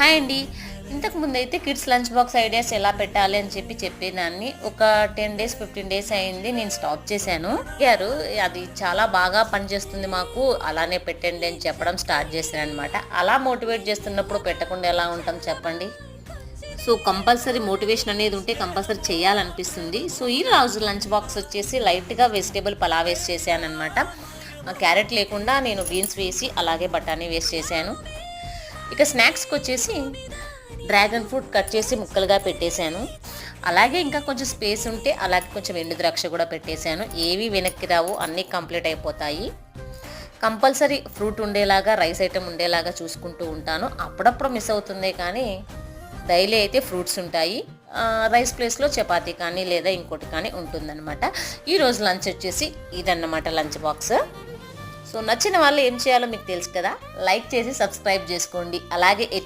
Hi అండి. ఇంతకుముందు అయితే కిడ్స్ లంచ్ బాక్స్ ఐడియాస్ ఎలా పెట్టాలి అని చెప్పి చెప్పేదాన్ని. ఒక టెన్ డేస్ ఫిఫ్టీన్ డేస్ అయింది. నేను స్టాప్ చేశాను. గారు అది చాలా బాగా పనిచేస్తుంది మాకు. అలానే పెట్టండి అని చెప్పడం స్టార్ట్ చేశాను అనమాట అలా మోటివేట్ చేస్తున్నప్పుడు పెట్టకుండా ఎలా ఉంటాం చెప్పండి? సో కంపల్సరీ మోటివేషన్ అనేది ఉంటే కంపల్సరీ చేయాలనిపిస్తుంది. సో ఈ రోజు లంచ్ బాక్స్ వచ్చేసి లైట్గా వెజిటేబుల్ పలా వేస్ట్ చేశాను అనమాట క్యారెట్ లేకుండా నేను బీన్స్ వేసి అలాగే బఠానీ వేస్ట్ చేశాను. ఇక స్నాక్స్కి వచ్చేసి డ్రాగన్ ఫ్రూట్ కట్ చేసి ముక్కలుగా పెట్టేశాను. అలాగే ఇంకా కొంచెం స్పేస్ ఉంటే అలాగే కొంచెం ఎండు ద్రాక్ష కూడా పెట్టేశాను. ఏవి వెనక్కి రావు అన్నీ కంప్లీట్ అయిపోతాయి. కంపల్సరీ ఫ్రూట్ ఉండేలాగా రైస్ ఐటెం ఉండేలాగా చూసుకుంటూ ఉంటాను. అప్పుడప్పుడు మిస్ అవుతుంది కానీ డైలీ అయితే ఫ్రూట్స్ ఉంటాయి. రైస్ ప్లేస్లో చపాతీ కానీ లేదా ఇంకోటి కానీ ఉంటుందన్నమాట. ఈరోజు లంచ్ వచ్చేసి ఇదన్నమాట లంచ్ బాక్స్. సో నచ్చిన వాళ్ళు ఏం చేయాలో మీకు తెలుసు కదా? లైక్ చేసి సబ్స్క్రైబ్ చేసుకోండి. అలాగే ఎటు